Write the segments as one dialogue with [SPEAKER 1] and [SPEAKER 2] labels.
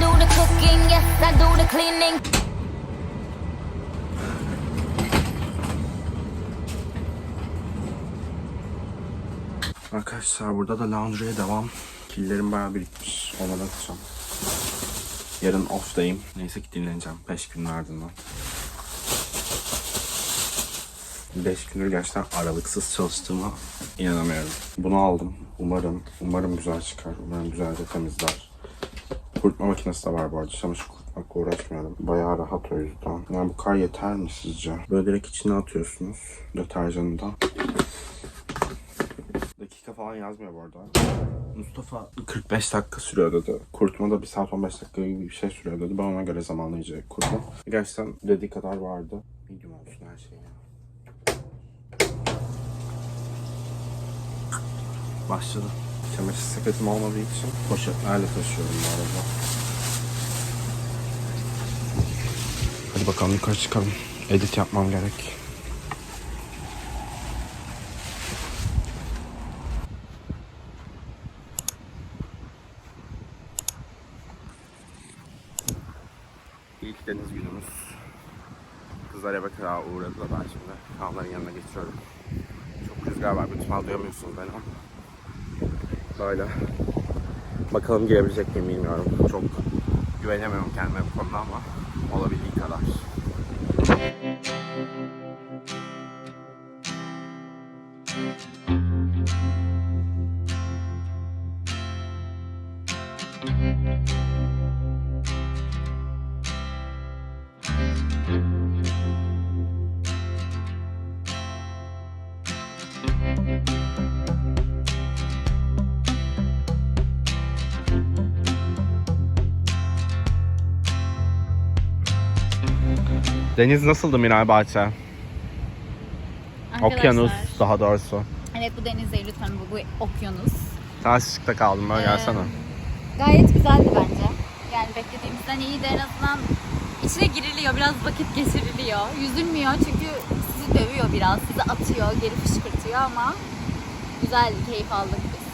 [SPEAKER 1] do the cooking. Yes, I do the cleaning.
[SPEAKER 2] Arkadaşlar burada da laundry'e devam. Killerim bayağı birikmiş. Onları atacağım. Yarın off'tayım. Neyse ki dinleneceğim 5 günün ardından. 5 gündür gerçekten aralıksız çalıştığıma inanamıyorum. Bunu aldım. Umarım, umarım güzel çıkar. Umarım güzelce temizler. Kurutma makinesi de var bu arada. Çamaşır kurutmakla uğraşmıyorum. Bayağı rahat o yüzden. Yani bu kar yeter mi sizce? Böyle direkt içine atıyorsunuz deterjanı da. Dakika falan yazmıyor bu arada. Mustafa 45 dakika sürüyor dedi. Kurutma da 1 saat 15 dakika gibi bir şey sürüyor dedi. Ben ona göre zamanlayıcı kurdum. Gerçekten dediği kadar vardı. Medium olsun her şey ya. Başladı. Çamaşır sepetim olmadığı için poşetlerle taşıyorum bu arada. Hadi bakalım yukarı çıkalım. Edit yapmam gerek. İlk deniz günümüz. Kızlar eve kadar uğradılar ben şimdi. Kaanların yanına geçiyorum. Çok rüzgar var. İhtimal duyamıyorsunuz beni. Böyle. Bakalım girebilecek miyim bilmiyorum. Çok güvenemiyorum kendime bu konuda ama olabildiği kadar. Deniz nasıldı Miray Bahçe? Okyanus daha doğrusu.
[SPEAKER 3] Evet bu deniz değil lütfen bu, bu okyanus.
[SPEAKER 2] Ters ışıkta kaldım böyle
[SPEAKER 3] Ee,
[SPEAKER 2] gelsene.
[SPEAKER 3] Gayet güzeldi bence. Yani beklediğimizden iyiydi en azından. içine giriliyor, biraz vakit geçiriliyor. Yüzülmüyor çünkü sizi dövüyor biraz, sizi atıyor, geri fışkırtıyor ama güzeldi, keyif aldık biz.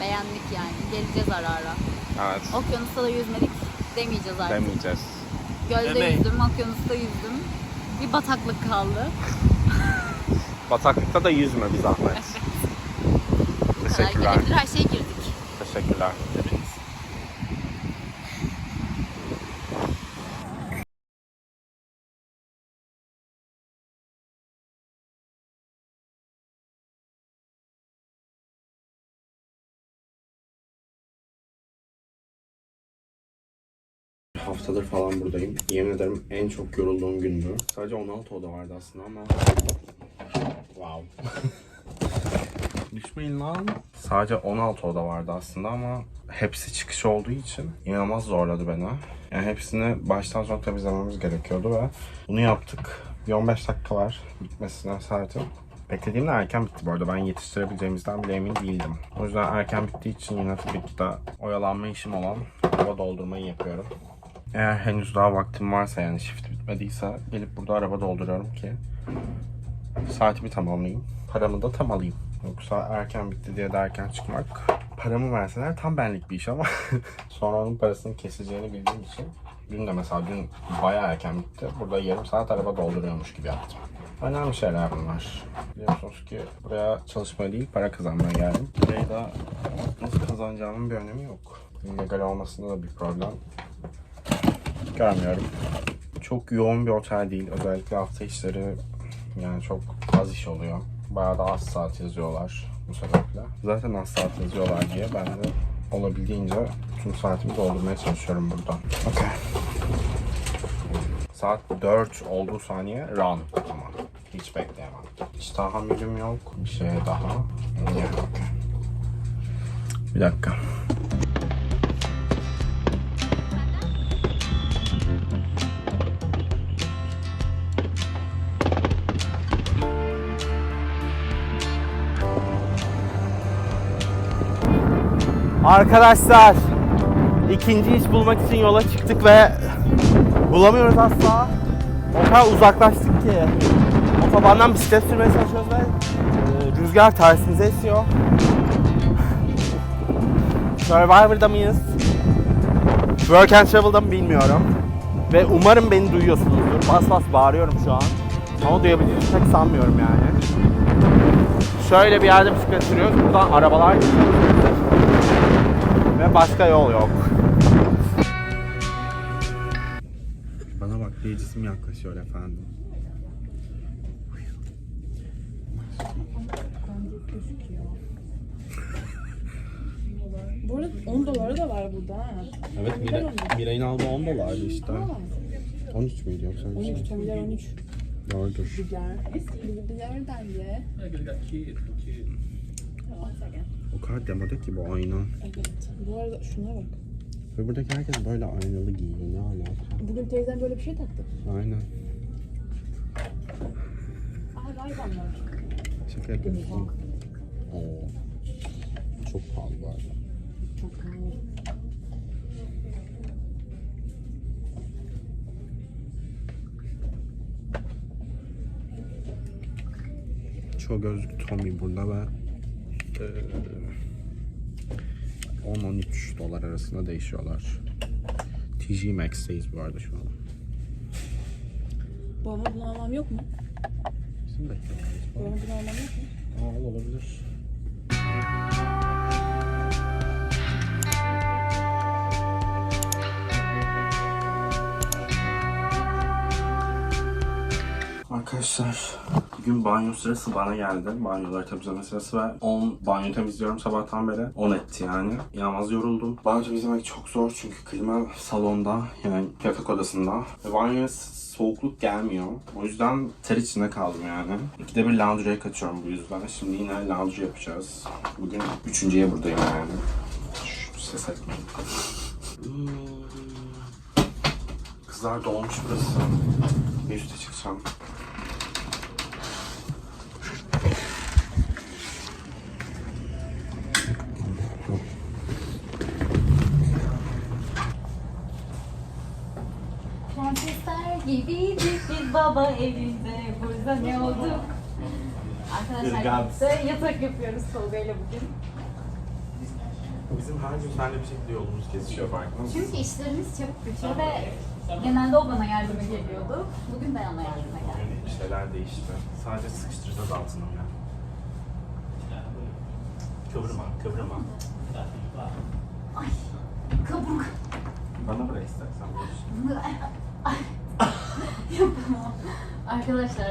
[SPEAKER 3] Beğendik yani. Geleceğiz ara ara.
[SPEAKER 2] Evet.
[SPEAKER 3] Okyanusta da yüzmedik demeyeceğiz artık.
[SPEAKER 2] Demeyeceğiz.
[SPEAKER 3] Gölde
[SPEAKER 2] Demeyin.
[SPEAKER 3] yüzdüm, okyanusta yüzdüm. Bir bataklık kaldı.
[SPEAKER 2] Bataklıkta da yüzme bir zahmet. Teşekkürler.
[SPEAKER 3] her şeye girdik.
[SPEAKER 2] Teşekkürler. Haftadır falan buradayım. Yemin ederim en çok yorulduğum gündü. Sadece 16 oda vardı aslında ama... Wow. Düşmeyin lan. Sadece 16 oda vardı aslında ama hepsi çıkış olduğu için inanılmaz zorladı beni. Yani hepsini baştan sona temizlememiz gerekiyordu ve bunu yaptık. Bir 15 dakika var bitmesine saatin. Beklediğimden erken bitti bu arada. Ben yetiştirebileceğimizden bile emin değildim. O yüzden erken bittiği için yine tabii ki de oyalanma işim olan hava doldurmayı yapıyorum. Eğer henüz daha vaktim varsa yani shift bitmediyse gelip burada araba dolduruyorum ki saatimi tamamlayayım. Paramı da tam alayım. Yoksa erken bitti diye de erken çıkmak. Paramı verseler tam benlik bir iş ama sonra onun parasını keseceğini bildiğim için dün de mesela dün bayağı erken bitti. Burada yarım saat araba dolduruyormuş gibi yaptım. Önemli şeyler bunlar. Biliyorsunuz ki buraya çalışmaya değil para kazanmaya geldim. Burayı da nasıl kazanacağımın bir önemi yok. Legal olmasında da bir problem görmüyorum. Çok yoğun bir otel değil. Özellikle hafta işleri yani çok az iş oluyor. Bayağı da az saat yazıyorlar bu sebeple. Zaten az saat yazıyorlar diye ben de olabildiğince tüm saatimi doldurmaya çalışıyorum burada. Okay. Saat 4 olduğu saniye run ama hiç bekleyemem. Hiç tahammülüm yok. Bir şeye daha. Bir dakika. Arkadaşlar ikinci iş bulmak için yola çıktık ve bulamıyoruz asla. O kadar uzaklaştık ki. Otobandan bisiklet sürmeye çalışıyoruz ve e, rüzgar tersimize esiyor. Survivor'da mıyız? Work and Travel'da mı bilmiyorum. Ve umarım beni duyuyorsunuzdur. Bas bas bağırıyorum şu an. Ama duyabildiğinizi pek sanmıyorum yani. Şöyle bir yerde bisiklet sürüyoruz. Buradan arabalar geçiyor. Başka yol yok. Bana bak bir cisim yaklaşıyor efendim.
[SPEAKER 4] Bu arada 10 doları da var burada ha.
[SPEAKER 2] Evet Mira, Miray'ın aldığı 10 dolardı işte. 13 müydü yoksa?
[SPEAKER 4] 13 Tomiler 13
[SPEAKER 2] Doğrudur.
[SPEAKER 4] diğer. Bilgilerden ye.
[SPEAKER 2] O kadar demode ki bu ayna.
[SPEAKER 4] Evet. Bu arada şuna bak.
[SPEAKER 2] Ve buradaki herkes böyle aynalı giyiyor. Ne alaka?
[SPEAKER 4] Bugün teyzem böyle bir şey taktı.
[SPEAKER 2] Aynen.
[SPEAKER 4] Aha Raybanlar.
[SPEAKER 2] Şaka yapıyorsun. Oo. Çok pahalı bu arada.
[SPEAKER 4] Çok pahalı.
[SPEAKER 2] Çoğu gözlük Tommy burada ve 10-13 dolar arasında değişiyorlar. TG Max'teyiz bu arada şu an.
[SPEAKER 4] Babama bunu almam yok mu?
[SPEAKER 2] Bizim de
[SPEAKER 4] Babama bunu almam yok mu?
[SPEAKER 2] Aa, olabilir. Arkadaşlar bugün banyo sırası bana geldi. Banyoları temizleme sırası ve 10 banyo temizliyorum sabahtan beri. 10 etti yani. İnanılmaz yoruldum. Banyo temizlemek çok zor çünkü klima salonda yani yatak odasında. Ve banyoya s- soğukluk gelmiyor. O yüzden ter içinde kaldım yani. İkide bir laundry'e kaçıyorum bu yüzden. Şimdi yine laundry yapacağız. Bugün üçüncüye buradayım yani. Şu ses etmeyin. Kızlar dolmuş burası. Bir üste çıkacağım.
[SPEAKER 3] Gibiydik biz baba evinde. Burada ne olduk? Arkadaşlar yatak yapıyoruz Tolga ile bugün.
[SPEAKER 2] Bizim her gün seninle bir şekilde yolumuz kesişiyor farkında mısın?
[SPEAKER 3] Çünkü işlerimiz çabuk bitiyor ve genelde o bana yardıma geliyordu. Bugün ben ona yardıma geldim.
[SPEAKER 2] Bir şeyler değişti. Sadece sıkıştıracağız altına ya. Kıvrıma, kıvrıma.
[SPEAKER 3] Kabuk.
[SPEAKER 2] Bana bırak istersen. boş.
[SPEAKER 3] Yapamam. Arkadaşlar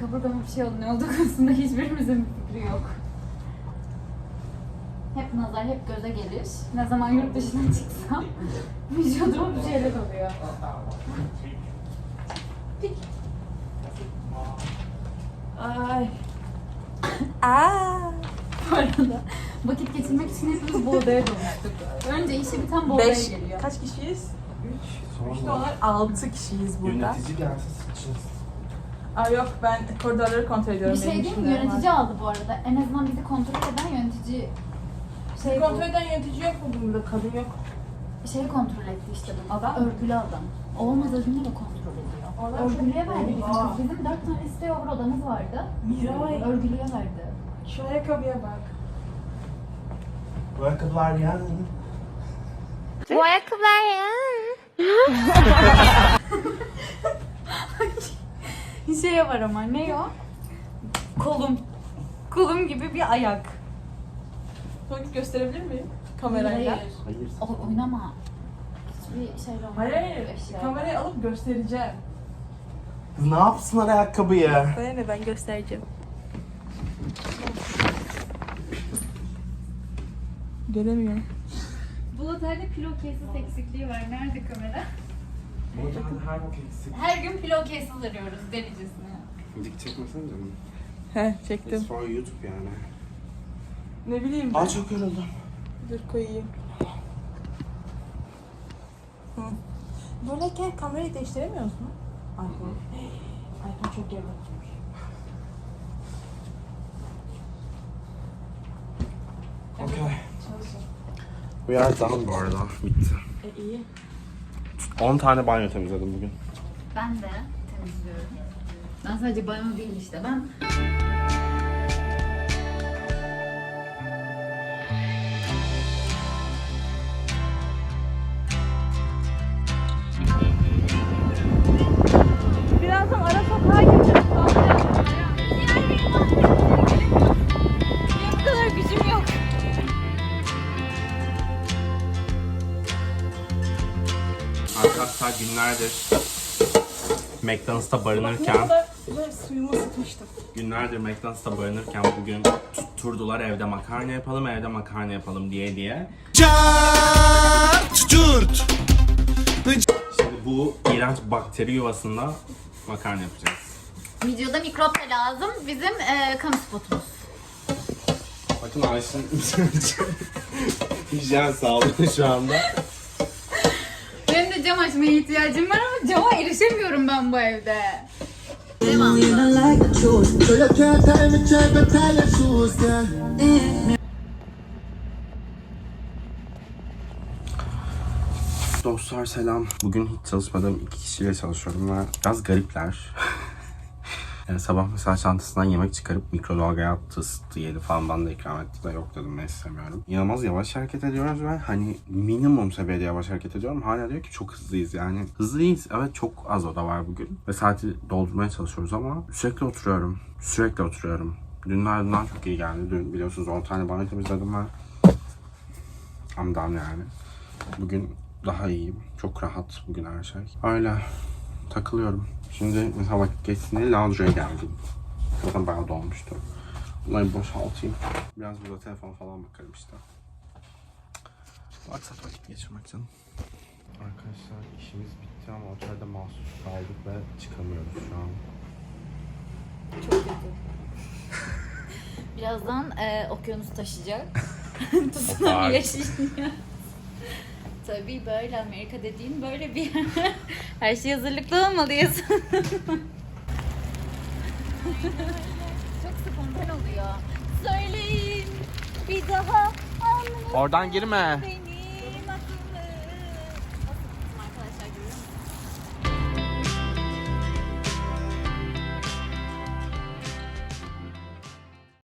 [SPEAKER 3] kaburgama bir şey oldu. Ne olduğu konusunda hiçbirimizin bir fikri yok. Hep nazar, hep göze gelir. Ne zaman yurt dışına çıksam vücuduma bir şeyler oluyor.
[SPEAKER 4] Ay.
[SPEAKER 3] Bu arada vakit geçirmek için hepimiz bu odaya dolmuştuk. Önce işi biten bu odaya
[SPEAKER 4] 5
[SPEAKER 3] geliyor.
[SPEAKER 4] kaç kişiyiz? 3
[SPEAKER 2] Sonra
[SPEAKER 4] dolar 6 kişiyiz burada.
[SPEAKER 2] Yönetici gelse sıçacağız.
[SPEAKER 4] Aa yok ben koridorları kontrol ediyorum.
[SPEAKER 3] Bir şey
[SPEAKER 4] benim
[SPEAKER 3] değil mi? Yönetici
[SPEAKER 4] var.
[SPEAKER 3] aldı bu arada. En azından bizi kontrol eden yönetici şey bu.
[SPEAKER 4] Kontrol eden yönetici yok mu burada? Kadın yok.
[SPEAKER 3] Şey kontrol etti işte bu.
[SPEAKER 4] Adam?
[SPEAKER 3] Örgülü adam. Olmadığını da kontrol ediyor.
[SPEAKER 4] Adam
[SPEAKER 3] Örgülüye
[SPEAKER 4] çok-
[SPEAKER 3] verdi bizim kız. Bizim dört tane isteyover odamız vardı.
[SPEAKER 4] Miray.
[SPEAKER 3] Örgülüye verdi.
[SPEAKER 4] Şu ayakkabıya bak.
[SPEAKER 2] Bu ayakkabılar yani.
[SPEAKER 1] Bu ayakkabılar ya.
[SPEAKER 3] Bir şey var ama ne o? Kolum. Kolum gibi bir ayak.
[SPEAKER 4] Sonuç gösterebilir miyim? Kamerayla.
[SPEAKER 3] Hayır.
[SPEAKER 2] Hayır.
[SPEAKER 3] O, oynama. Hiçbir şey olmaz.
[SPEAKER 4] Hayır hayır.
[SPEAKER 3] Eşya.
[SPEAKER 4] Kamerayı alıp göstereceğim.
[SPEAKER 2] Kız ne yapsınlar ayakkabıyı?
[SPEAKER 4] Bana ne ben göstereceğim. Gelemiyorum.
[SPEAKER 3] Bu otelde pillowcases eksikliği var. Nerede kamera?
[SPEAKER 2] Bu yüzden her bok eksik.
[SPEAKER 3] Her gün pillowcases arıyoruz delicesine.
[SPEAKER 2] Dik çekmesene canım.
[SPEAKER 4] He
[SPEAKER 2] It's
[SPEAKER 4] çektim.
[SPEAKER 2] for YouTube yani.
[SPEAKER 4] Ne bileyim ben.
[SPEAKER 2] Aa çok yoruldum.
[SPEAKER 4] Dur koyayım. Hı. Böyleyken kamerayı değiştiremiyor musun? iPhone. iPhone çok tutmuş.
[SPEAKER 2] Okay. We are done bu arada. Bitti.
[SPEAKER 4] E iyi.
[SPEAKER 2] 10 tane banyo temizledim bugün.
[SPEAKER 3] Ben de temizliyorum. Ben sadece banyo değil işte. Ben
[SPEAKER 2] günlerdir McDonald's'ta barınırken
[SPEAKER 4] Ve suyumu sıkmıştım.
[SPEAKER 2] günlerdir McDonald's'ta barınırken bugün tutturdular evde makarna yapalım evde makarna yapalım diye diye.
[SPEAKER 5] Çart curt.
[SPEAKER 2] Şimdi bu iğrenç bakteri yuvasında makarna yapacağız.
[SPEAKER 3] Videoda mikrop da lazım. Bizim e, kamu spotumuz.
[SPEAKER 2] Bakın Ayşin hijyen sağlığı şu anda.
[SPEAKER 3] Benim de cam açmaya ihtiyacım var ama cama erişemiyorum ben bu evde. Devamlı.
[SPEAKER 5] So you can't tell me check the tell your shoes, girl.
[SPEAKER 2] Dostlar selam. Bugün hiç çalışmadığım iki kişiyle çalışıyorum ve biraz garipler. Yani sabah mesela çantasından yemek çıkarıp mikrodalgaya attı, ısıttı, yedi falan bana da ikram etti de yok dedim ben istemiyorum. İnanılmaz yavaş hareket ediyoruz ve hani minimum seviyede yavaş hareket ediyorum. Hala diyor ki çok hızlıyız yani. Hızlıyız. Evet çok az oda var bugün. Ve saati doldurmaya çalışıyoruz ama sürekli oturuyorum. Sürekli oturuyorum. Dünlerden çok iyi geldi. Dün biliyorsunuz 10 tane banyo temizledim ben. Done yani. Bugün daha iyiyim. Çok rahat bugün her şey. Öyle takılıyorum. Şimdi mesela vakit geçsin diye laundry'e geldim. Zaten bayağı dolmuştu. Bunları boşaltayım. Biraz burada telefon falan bakarım işte. WhatsApp vakit geçirmek canım. Arkadaşlar işimiz bitti ama otelde mahsus kaldık ve çıkamıyoruz şu an.
[SPEAKER 3] Birazdan e, okyanus taşıyacak.
[SPEAKER 2] Hoppa.
[SPEAKER 3] Tutunabilir Tabii böyle Amerika dediğin böyle bir yer. Her şey hazırlıklı olmalıyız. Çok spontan oluyor. Söyleyin bir daha
[SPEAKER 2] Oradan girme.
[SPEAKER 3] beni.